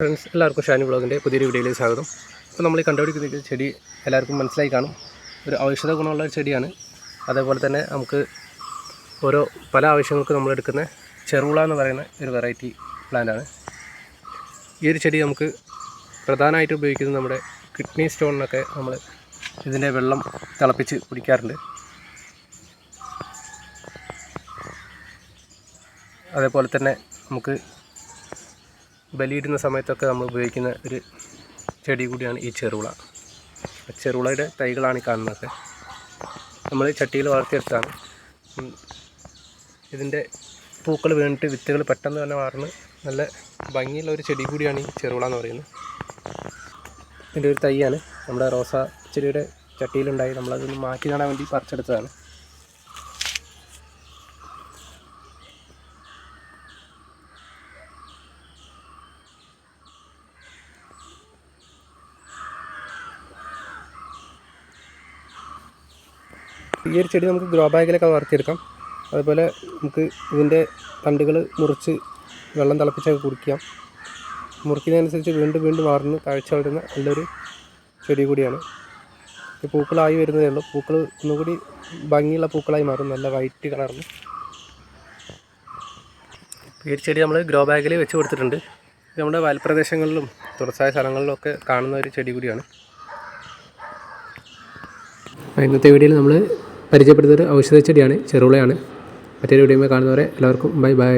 Friends എല്ലാവർക്കും ഷാനി ബ്ലോഗിന്റെ പുതിയൊരു വീഡിയോയിലേക്ക് സ്വാഗതം. അപ്പോൾ നമ്മൾ ഈ കണ്ടുപിടിക്കുന്ന ചെടി എല്ലാവർക്കും മനസ്സിലായി കാണും. ഒരു ഔഷധ ഗുണമുള്ള ഒരു ചെടിയാണ്. അതേപോലെ തന്നെ നമുക്ക് ഓരോ പല ആവശ്യങ്ങൾക്കും നമ്മൾ എടുക്കുന്ന ചെറുള എന്ന് പറയുന്ന ഒരു വെറൈറ്റി പ്ലാന്റാണ് ഈ ഒരു ചെടി നമുക്ക് പ്രധാനമായിട്ട് ഉപയോഗിക്കുന്നത് നമ്മുടെ കിഡ്നി സ്റ്റോണിനൊക്കെ നമ്മൾ ഇതിന്റെ വെള്ളം തിളപ്പിച്ച് കുടിക്കാറുണ്ട്. അതേപോലെ തന്നെ നമുക്ക് ബലിയിടുന്ന സമയത്തൊക്കെ നമ്മൾ ഉപയോഗിക്കുന്ന ഒരു ചെടി കൂടിയാണ് ഈ ചെറുള. ചെറുളയുടെ തൈകളാണ് ഈ കാണുന്നത്. നമ്മൾ ചട്ടിയിൽ വളർത്തിയെടുത്താണ്. ഇതിന്റെ പൂക്കൾ വീണിട്ട് വിത്തുകൾ പെട്ടെന്ന് തന്നെ വളർന്ന് നല്ല ഭംഗിയുള്ള ഒരു ചെടി കൂടിയാണ് ഈ ചെറുള എന്ന് പറയുന്നത്. ഇതിന്റെ ഒരു തൈയാണ്. നമ്മുടെ റോസാ ചെടിയുടെ ചട്ടിയിലുണ്ടായി. നമ്മളതൊന്ന് മാറ്റി നടാൻ വേണ്ടി പറിച്ചെടുത്തതാണ്. ഈ ഒരു ചെടി നമുക്ക് ഗ്രോ ബാഗിലൊക്കെ വളർത്തിയെടുക്കാം അതുപോലെ നമുക്ക് ഇതിന്റെ തണ്ടുകൾ മുറിച്ച് വെള്ളം തിളപ്പിച്ചൊക്കെ കുടിക്കാം. മുറിക്കുന്നതനുസരിച്ച് വീണ്ടും വീണ്ടും വളർന്ന് താഴ്ച വളരുന്ന നല്ലൊരു ചെടി കൂടിയാണ്. ഈ പൂക്കളായി വരുന്നതേ ഉള്ളൂ. പൂക്കൾ ഒന്നുകൂടി ഭംഗിയുള്ള പൂക്കളായി മാറും. നല്ല വൈറ്റ് കളറിൽ ഈ ചെടി നമ്മൾ ഗ്രോ ബാഗിൽ വെച്ച് കൊടുത്തിട്ടുണ്ട്. നമ്മുടെ വയൽപ്രദേശങ്ങളിലും തുറസായ സ്ഥലങ്ങളിലും ഒക്കെ കാണുന്ന ഒരു ചെടി കൂടിയാണ്. ഇന്നത്തെ വീഡിയോയിൽ നമ്മൾ പരിചയപ്പെടുത്തിയത് ഔഷധ ചെടിയാണ് ചെറുളയാണ് മറ്റൊരു വീഡിയോ കാണുന്നവരെ എല്ലാവർക്കും ബൈ ബൈ.